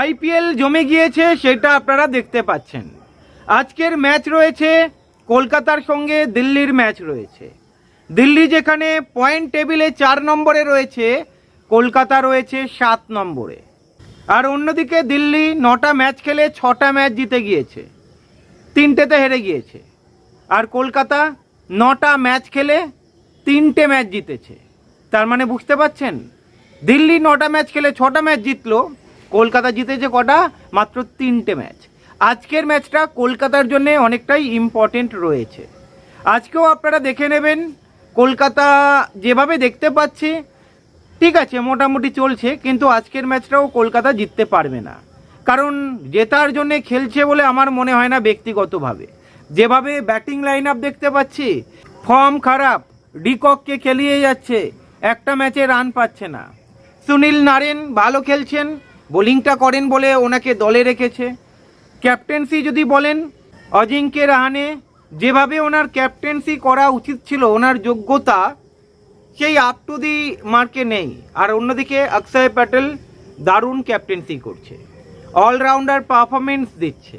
IPL জমে গিয়েছে, সেটা আপনারা দেখতে পাচ্ছেন। আজকের ম্যাচ রয়েছে, কলকাতার সঙ্গে দিল্লির ম্যাচ রয়েছে। দিল্লি যেখানে পয়েন্ট টেবিলে চার নম্বরে রয়েছে, কলকাতা রয়েছে সাত নম্বরে। আর অন্যদিকে দিল্লি নটা ম্যাচ খেলে ছটা ম্যাচ জিতে গিয়েছে। তিনটেতে হেরে গিয়েছে। আর কলকাতা নটা ম্যাচ খেলে তিনটে ম্যাচ জিতেছে। তার মানে বুঝতে পাচ্ছেন? দিল্লি নটা ম্যাচ খেলে ছটা ম্যাচ জিতলো কলকাতা জিতেছে কটা? মাত্র তিনটে ম্যাচ। আজকের ম্যাচটা কলকাতার জন্য অনেকটাই ইম্পর্টেন্ট রয়েছে। আজকেও আপনারা দেখে নেবেন, কলকাতা যেভাবে দেখতে পাচ্ছি, ঠিক আছে, মোটামুটি চলছে, কিন্তু আজকের ম্যাচটাও কলকাতা জিততে পারবে না। কারণ জেতার জন্যে খেলছে বলে আমার মনে হয় না ব্যক্তিগতভাবে। যেভাবে ব্যাটিং লাইন আপ দেখতে পাচ্ছি ফর্ম খারাপ, ডিকককে খেলিয়ে যাচ্ছে, একটা ম্যাচে রান পাচ্ছে না। সুনীল নারেন ভালো খেলছেন বোলিংটা করেন বলে ওনাকে দলে রেখেছে। ক্যাপ্টেন্সি যদি বলেন অজিঙ্ক্য রাহানে যেভাবে ওনার ক্যাপ্টেন্সি করা উচিত ছিল, ওনার যোগ্যতা, সেই আপ টু দি মার্কে নেই। আর অন্যদিকে অক্ষয় প্যাটেল দারুণ ক্যাপ্টেন্সি করছে। অলরাউন্ডার পারফরমেন্স দিচ্ছে।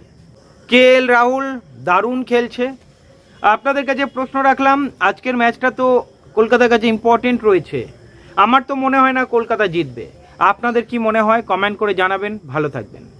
কে এল রাহুল দারুণ খেলছে। আপনাদের কাছে প্রশ্ন রাখলাম, আজকের ম্যাচটা তো কলকাতার কাছে ইম্পর্টেন্ট রয়েছে। আমার তো মনে হয় না কলকাতা জিতবে। আপনাদের কি মনে হয়? কমেন্ট করে জানাবেন। ভালো থাকবেন।